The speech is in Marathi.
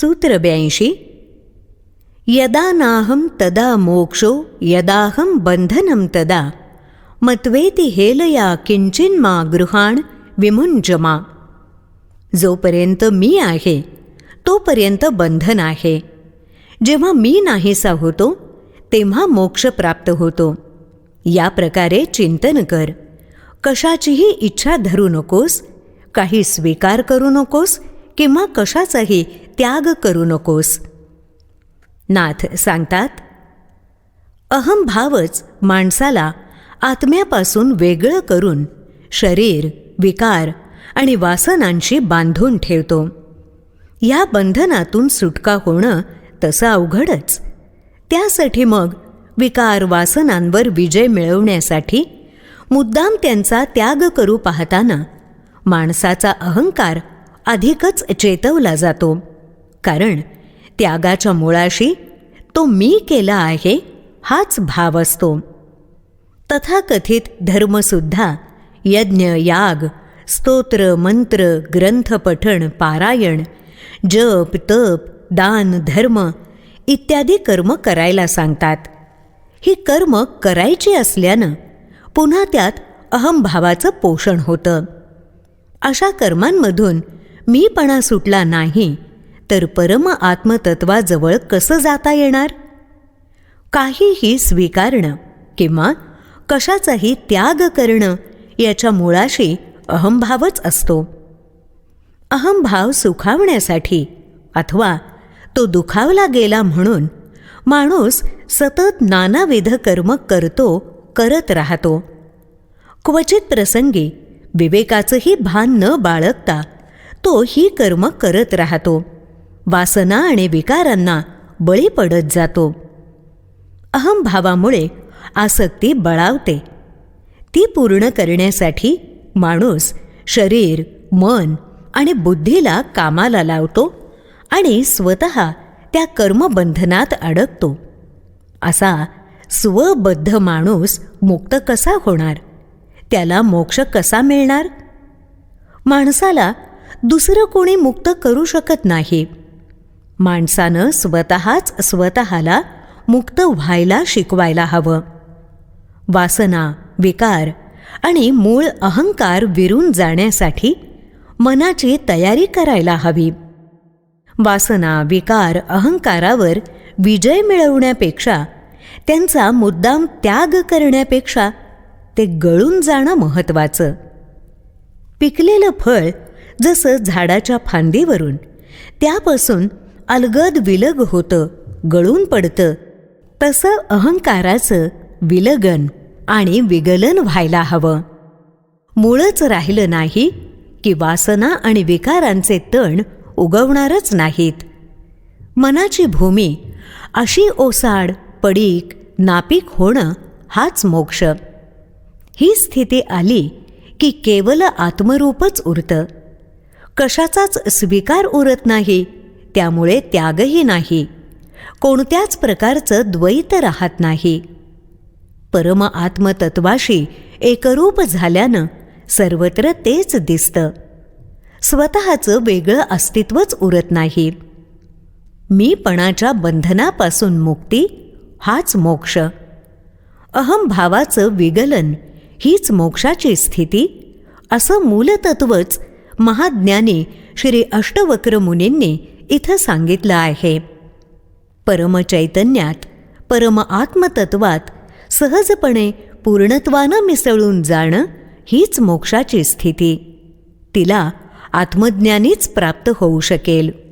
सूत्र ब्याऐंशी यदा नाहं तदा मोक्षो यदाहं बंधनं तदा मत्वेती हेलया किंचिन्मा गृहाण विमुंजमा जोपर्यंत मी आहे तोपर्यंत बंधन आहे। जेव्हा मी नाहीसा होतो तेव्हा मोक्ष प्राप्त होतो। या प्रकारे चिंतन कर। कशाचीही इच्छा धरू नकोस काही स्वीकार करू नकोस किंवा कशाचाही त्याग करू नकोस. नाथ सांगतात अहंभावच माणसाला आत्म्यापासून वेगळं करून शरीर विकार आणि वासनांशी बांधून ठेवतो. या बंधनातून सुटका होणं तसं अवघडच. त्यासाठी मग विकार वासनांवर विजय मिळवण्यासाठी मुद्दाम त्यांचा त्याग करू पाहताना माणसाचा अहंकार अधिकच चेतवला जातो. कारण त्यागाच्या मुळाशी तो मी केला आहे हाच भाव असतो. तथाकथित धर्मसुद्धा यज्ञ याग स्तोत्र मंत्र ग्रंथपठण पारायण जप तप दान धर्म इत्यादी कर्म करायला सांगतात. ही कर्म करायची असल्यानं पुन्हा त्यात अहमभावाचं पोषण होतं. अशा कर्मांमधून मीपणा सुटला नाही. तर परम आत्मतत्वाजवळ कसं जाता येणार? काहीही स्वीकारणं किंवा कशाचाही त्याग करणं याच्या मुळाशी अहमभावच असतो. अहमभाव सुखावण्यासाठी अथवा तो दुखावला गेला म्हणून माणूस सतत नानाविध कर्म करतो करत राहतो. क्वचित प्रसंगी विवेकाचंही भान न बाळगता तो ही कर्म करत राहतो. वासना आणि विकारांना बळी पडत जातो. अहमभावामुळे आसक्ती बळावते. ती पूर्ण करण्यासाठी माणूस शरीर मन आणि बुद्धीला कामाला लावतो आणि स्वत त्या कर्मबंधनात अडकतो. असा स्वबद्ध माणूस मुक्त कसा होणार? त्याला मोक्ष कसा मिळणार? माणसाला दुसरं कोणी मुक्त करू शकत नाही. माणसानं स्वतःच स्वतःला मुक्त व्हायला शिकवायला हवं. वासना विकार आणि मूळ अहंकार विरून जाण्यासाठी मनाची तयारी करायला हवी. वासना विकार अहंकारावर विजय मिळवण्यापेक्षा त्यांचा मुद्दाम त्याग करण्यापेक्षा ते गळून जाणं महत्त्वाचं. पिकलेलं फळ जसं झाडाच्या फांदीवरून त्यापासून अलगद विलग होतं गळून पडतं. तसं अहंकाराचं विलगन आणि विगलन व्हायला हवं. मूळच राहिलं नाही की वासना आणि विकारांचे तण उगवणारच नाहीत. मनाची भूमी अशी ओसाड पडीक नापीक होणं हाच मोक्ष. ही स्थिती आली की केवल आत्मरूपच उरतं. कशाचाच स्वीकार उरत नाही त्यामुळे त्यागही नाही. कोणत्याच प्रकारचं द्वैत राहत नाही. परम आत्मतत्वाशी एकरूप झाल्यानं सर्वत्र तेच दिसतं. स्वतःचं वेगळं अस्तित्वच उरत नाही. मीपणाच्या बंधनापासून मुक्ती हाच मोक्ष. अहमभावाचं विगलन हीच मोक्षाची स्थिती असं मूलतत्वच महाज्ञानी श्री अष्टवक्र मुनींनी इथं सांगितलं आहे. परमचैतन्यात परम आत्मतत्वात सहजपणे पूर्णत्वानं मिसळून जाणं हीच मोक्षाची स्थिती. तिला आत्मज्ञानीच प्राप्त होऊ शकेल.